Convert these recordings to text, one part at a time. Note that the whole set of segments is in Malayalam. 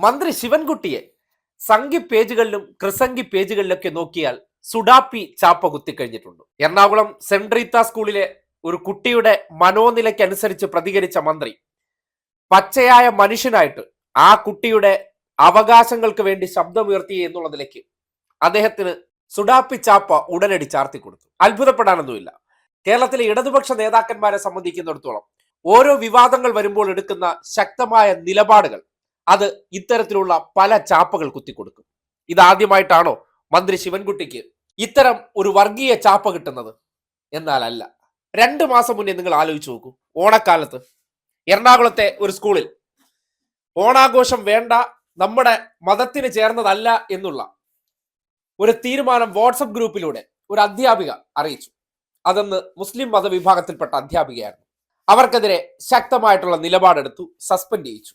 മന്ത്രി ശിവൻകുട്ടിയെ സംഘി പേജുകളിലും ക്രിസംഗി പേജുകളിലൊക്കെ നോക്കിയാൽ സുഡാപ്പി ചാപ്പ കുത്തിക്കഴിഞ്ഞിട്ടുണ്ട് എറണാകുളം സെന്റ് റീത്ത സ്കൂളിലെ ഒരു കുട്ടിയുടെ മനോനിലയ്ക്കനുസരിച്ച് പ്രതികരിച്ച മന്ത്രി പച്ചയായ മനുഷ്യനായിട്ട് ആ കുട്ടിയുടെ അവകാശങ്ങൾക്ക് വേണ്ടി ശബ്ദമുയർത്തി എന്നുള്ളതിലേക്ക് അദ്ദേഹത്തിന് സുഡാപ്പി ചാപ്പ ഉടനടി ചാർത്തി കൊടുത്തു അത്ഭുതപ്പെടാനൊന്നുമില്ല. കേരളത്തിലെ ഇടതുപക്ഷ നേതാക്കന്മാരെ സംബന്ധിക്കുന്നിടത്തോളം ഓരോ വിവാദങ്ങൾ വരുമ്പോൾ എടുക്കുന്ന ശക്തമായ നിലപാടുകൾ അത് ഇത്തരത്തിലുള്ള പല ചാപ്പകൾ കുത്തിക്കൊടുക്കും. ഇതാദ്യമായിട്ടാണോ മന്ത്രി ശിവൻകുട്ടിക്ക് ഇത്തരം ഒരു വർഗീയ ചാപ്പ കിട്ടുന്നത്? എന്നാൽ അല്ല രണ്ട് മാസം മുന്നേ നിങ്ങൾ ആലോചിച്ച് നോക്കൂ. ഓണക്കാലത്ത് എറണാകുളത്തെ ഒരു സ്കൂളിൽ ഓണാഘോഷം വേണ്ട നമ്മുടെ മതത്തിന് ചേർന്നതല്ല എന്നുള്ള ഒരു തീരുമാനം വാട്സപ്പ് ഗ്രൂപ്പിലൂടെ ഒരു അധ്യാപിക അറിയിച്ചു. അതെന്ന് മുസ്ലിം മതവിഭാഗത്തിൽപ്പെട്ട അധ്യാപികയായിരുന്നു. അവർക്കെതിരെ ശക്തമായിട്ടുള്ള നിലപാടെടുത്തു സസ്പെൻഡ് ചെയ്യിച്ചു.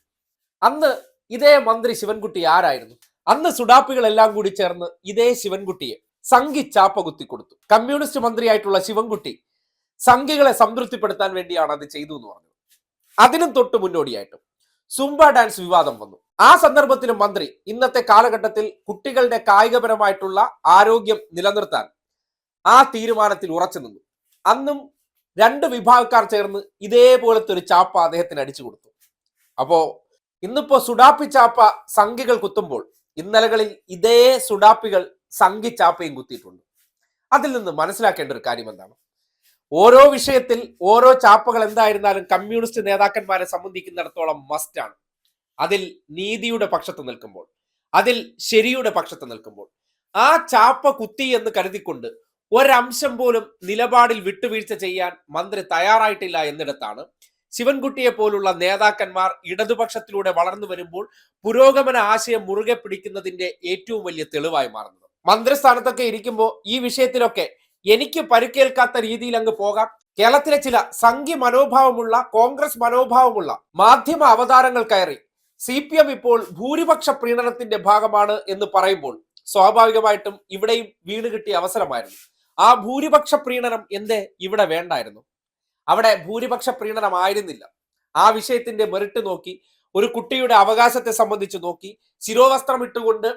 അന്ന് ഇതേ മന്ത്രി ശിവൻകുട്ടി ആരായിരുന്നു? അന്ന് സുഡാപ്പികളെല്ലാം കൂടി ചേർന്ന് ഇതേ ശിവൻകുട്ടിയെ സംഘി ചാപ്പ കൊടുത്തു. കമ്മ്യൂണിസ്റ്റ് മന്ത്രിയായിട്ടുള്ള ശിവൻകുട്ടി സംഘികളെ സംതൃപ്തിപ്പെടുത്താൻ വേണ്ടിയാണ് അത് ചെയ്തു എന്ന് പറഞ്ഞു. അതിനും തൊട്ട് മുന്നോടിയായിട്ടും സുംബ ഡാൻസ് വിവാദം വന്നു. ആ സന്ദർഭത്തിലും മന്ത്രി ഇന്നത്തെ കാലഘട്ടത്തിൽ കുട്ടികളുടെ കായികപരമായിട്ടുള്ള ആരോഗ്യം നിലനിർത്താൻ ആ തീരുമാനത്തിൽ ഉറച്ചു നിന്നു. അന്നും രണ്ട് വിഭാഗക്കാർ ചേർന്ന് ഇതേപോലത്തെ ഒരു ചാപ്പ അദ്ദേഹത്തിന് അടിച്ചു കൊടുത്തു. അപ്പോ ഇന്നിപ്പോ സുഡാപ്പി ചാപ്പ സംഖികൾ കുത്തുമ്പോൾ ഇന്നലകളിൽ ഇതേ സുഡാപ്പികൾ സംഘി ചാപ്പയും കുത്തിയിട്ടുണ്ട്. അതിൽ നിന്ന് മനസ്സിലാക്കേണ്ട ഒരു കാര്യം എന്താണ്? ഓരോ വിഷയത്തിൽ ഓരോ ചാപ്പകൾ എന്തായിരുന്നാലും കമ്മ്യൂണിസ്റ്റ് നേതാക്കന്മാരെ സംബന്ധിക്കുന്നിടത്തോളം മസ്റ്റാണ് അതിൽ നീതിയുടെ പക്ഷത്ത് നിൽക്കുമ്പോൾ അതിൽ ശരിയുടെ പക്ഷത്ത് നിൽക്കുമ്പോൾ ആ ചാപ്പ കുത്തി എന്ന് കരുതിക്കൊണ്ട് ഒരംശം പോലും നിലപാടിൽ വിട്ടുവീഴ്ച ചെയ്യാൻ മന്ത്രി തയ്യാറായിട്ടില്ല എന്നിടത്താണ് ശിവൻകുട്ടിയെ പോലുള്ള നേതാക്കന്മാർ ഇടതുപക്ഷത്തിലൂടെ വളർന്നു വരുമ്പോൾ പുരോഗമന ആശയം മുറുകെ പിടിക്കുന്നതിന്റെ ഏറ്റവും വലിയ തെളിവായി മാറുന്നത്. മന്ത്രിസ്ഥാനത്തൊക്കെ ഇരിക്കുമ്പോൾ ഈ വിഷയത്തിലൊക്കെ എനിക്ക് പരുക്കേൽക്കാത്ത രീതിയിൽ അങ്ങ് പോകാം. കേരളത്തിലെ ചില സംഘി മനോഭാവമുള്ള കോൺഗ്രസ് മനോഭാവമുള്ള മാധ്യമ അവതാരങ്ങൾ കയറി സി പി എം ഇപ്പോൾ ഭൂരിപക്ഷ പ്രീണനത്തിന്റെ ഭാഗമാണ് എന്ന് പറയുമ്പോൾ സ്വാഭാവികമായിട്ടും ഇവിടെയും വീണ് കിട്ടിയ അവസരമായിരുന്നു. ആ ഭൂരിപക്ഷ പ്രീണനം എന്തേ ഇവിടെ വേണ്ടായിരുന്നു. അവിടെ ഭൂരിപക്ഷ പ്രീണനമായിരുന്നില്ല. ആ വിഷയത്തിന്റെ മെറിട്ട് നോക്കി ഒരു കുട്ടിയുടെ അവകാശത്തെ സംബന്ധിച്ച് നോക്കി ശിരോവസ്ത്രം ഇട്ടുകൊണ്ട്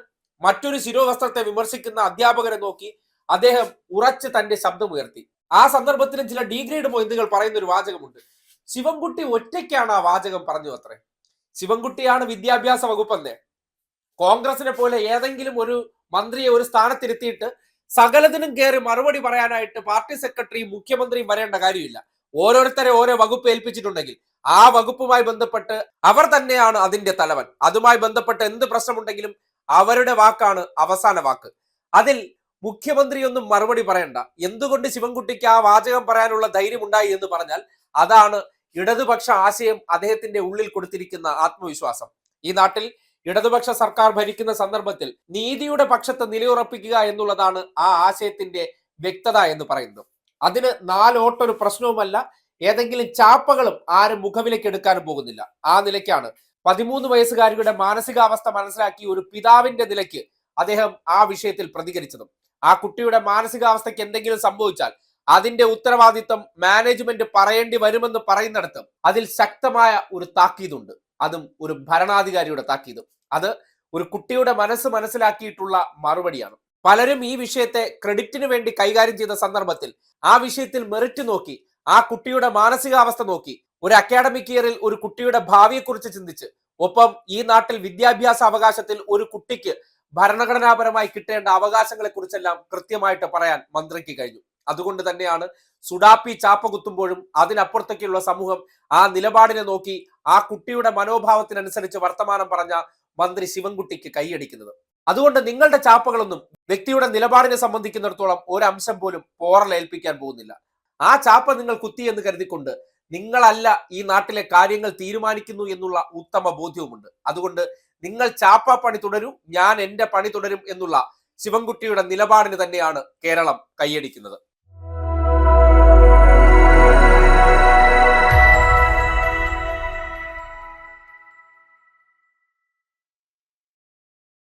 മറ്റൊരു ശിരോവസ്ത്രത്തെ വിമർശിക്കുന്ന അധ്യാപകരെ നോക്കി അദ്ദേഹം ഉറച്ച് തന്റെ ശബ്ദം ഉയർത്തി. ആ സന്ദർഭത്തിലും ചില ഡീഗ്രേഡ് പോയിന്റുകൾ പറയുന്ന ഒരു വാചകമുണ്ട്. ശിവൻകുട്ടി ഒറ്റയ്ക്കാണ് ആ വാചകം പറഞ്ഞു അത്രേ. ശിവൻകുട്ടിയാണ് വിദ്യാഭ്യാസ വകുപ്പെന്നേ. കോൺഗ്രസിനെ പോലെ ഏതെങ്കിലും ഒരു മന്ത്രിയെ ഒരു സ്ഥാനത്തിരുത്തിയിട്ട് സകലത്തിനും കയറി മറുപടി പറയാനായിട്ട് പാർട്ടി സെക്രട്ടറിയും മുഖ്യമന്ത്രിയും വരേണ്ട കാര്യമില്ല. ഓരോരുത്തരെ ഓരോ വകുപ്പ് ഏൽപ്പിച്ചിട്ടുണ്ടെങ്കിൽ ആ വകുപ്പുമായി ബന്ധപ്പെട്ട് അവർ തന്നെയാണ് അതിന്റെ തലവൻ. അതുമായി ബന്ധപ്പെട്ട് എന്ത് പ്രശ്നമുണ്ടെങ്കിലും അവരുടെ വാക്കാണ് അവസാന വാക്ക്. അതിൽ മുഖ്യമന്ത്രി ഒന്നും മറുപടി പറയണ്ട. എന്തുകൊണ്ട് ശിവൻകുട്ടിക്ക് ആ വാചകം പറയാനുള്ള ധൈര്യം ഉണ്ടായി എന്ന് പറഞ്ഞാൽ അതാണ് ഇടതുപക്ഷ ആശയം അദ്ദേഹത്തിന്റെ ഉള്ളിൽ കൊടുത്തിരിക്കുന്ന ആത്മവിശ്വാസം. ഈ നാട്ടിൽ ഇടതുപക്ഷ സർക്കാർ ഭരിക്കുന്ന സന്ദർഭത്തിൽ നീതിയുടെ പക്ഷത്ത് നിലയുറപ്പിക്കുക എന്നുള്ളതാണ് ആ ആശയത്തിന്റെ വ്യക്തത എന്ന് പറയുന്നത്. അതിന് നാലോട്ടൊരു പ്രശ്നവുമല്ല. ഏതെങ്കിലും ചാപ്പകളും ആരും മുഖവിലേക്ക് എടുക്കാനും പോകുന്നില്ല. ആ നിലയ്ക്കാണ്. പതിമൂന്ന് വയസ്സുകാരിയുടെ മാനസികാവസ്ഥ മനസ്സിലാക്കി ഒരു പിതാവിന്റെ നിലയ്ക്ക് അദ്ദേഹം ആ വിഷയത്തിൽ പ്രതികരിച്ചതും. ആ കുട്ടിയുടെ മാനസികാവസ്ഥയ്ക്ക് എന്തെങ്കിലും സംഭവിച്ചാൽ അതിന്റെ ഉത്തരവാദിത്വം മാനേജ്മെന്റ് പറയേണ്ടി വരുമെന്ന് പറയുന്നിടത്ത് അതിൽ ശക്തമായ ഒരു താക്കീതുണ്ട്. അതും ഒരു ഭരണാധികാരിയുടെ താക്കീതും. അത് ഒരു കുട്ടിയുടെ മനസ്സ് മനസ്സിലാക്കിയിട്ടുള്ള മറുപടിയാണ്. പലരും ഈ വിഷയത്തെ ക്രെഡിറ്റിന് വേണ്ടി കൈകാര്യം ചെയ്ത സന്ദർഭത്തിൽ ആ വിഷയത്തിൽ മെറിറ്റ് നോക്കി ആ കുട്ടിയുടെ മാനസികാവസ്ഥ നോക്കി ഒരു അക്കാഡമിക് ഇയറിൽ ഒരു കുട്ടിയുടെ ഭാവിയെക്കുറിച്ച് ചിന്തിച്ച് ഒപ്പം ഈ നാട്ടിൽ വിദ്യാഭ്യാസ അവകാശത്തിൽ ഒരു കുട്ടിക്ക് ഭരണഘടനാപരമായി കിട്ടേണ്ട അവകാശങ്ങളെ കുറിച്ചെല്ലാം കൃത്യമായിട്ട് പറയാൻ മന്ത്രിക്ക് കഴിഞ്ഞു. അതുകൊണ്ട് തന്നെയാണ് സുഡാപ്പി ചാപ്പ കുത്തുമ്പോഴും അതിനപ്പുറത്തേക്കുള്ള സമൂഹം ആ നിലപാടിനെ നോക്കി ആ കുട്ടിയുടെ മനോഭാവത്തിനനുസരിച്ച് വർത്തമാനം പറഞ്ഞ മന്ത്രി ശിവൻകുട്ടിക്ക് കൈയടിക്കുന്നത്. അതുകൊണ്ട് നിങ്ങളുടെ ചാപ്പകളൊന്നും വ്യക്തിയുടെ നിലപാടിനെ സംബന്ധിക്കുന്നിടത്തോളം ഒരംശം പോലും പോറലേൽപ്പിക്കാൻ പോകുന്നില്ല. ആ ചാപ്പ നിങ്ങൾ കുത്തി എന്ന് കരുതിക്കൊണ്ട് നിങ്ങളല്ല ഈ നാട്ടിലെ കാര്യങ്ങൾ തീരുമാനിക്കുന്നു എന്നുള്ള ഉത്തമ ബോധ്യവുമുണ്ട്. അതുകൊണ്ട് നിങ്ങൾ ചാപ്പ പണി തുടരും ഞാൻ എന്റെ പണി തുടരും എന്നുള്ള ശിവൻകുട്ടിയുടെ നിലപാടിന് തന്നെയാണ് കേരളം കൈയടിക്കുന്നത്.